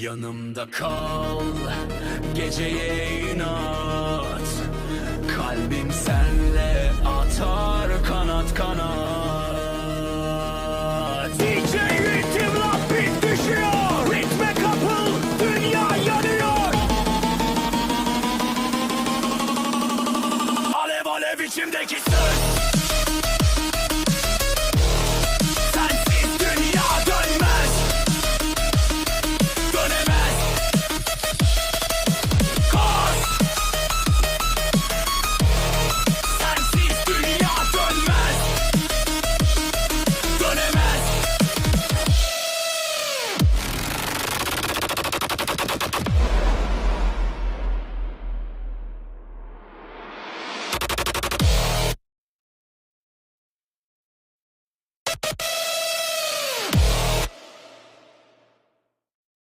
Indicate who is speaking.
Speaker 1: Yanımda kal, geceye inat. Kalbim senle atar kanat kanat. DJ ritim lan bit düşüyor. Ritme kapıl, dünya yanıyor. Alev alev içimdeki söz. Thank you.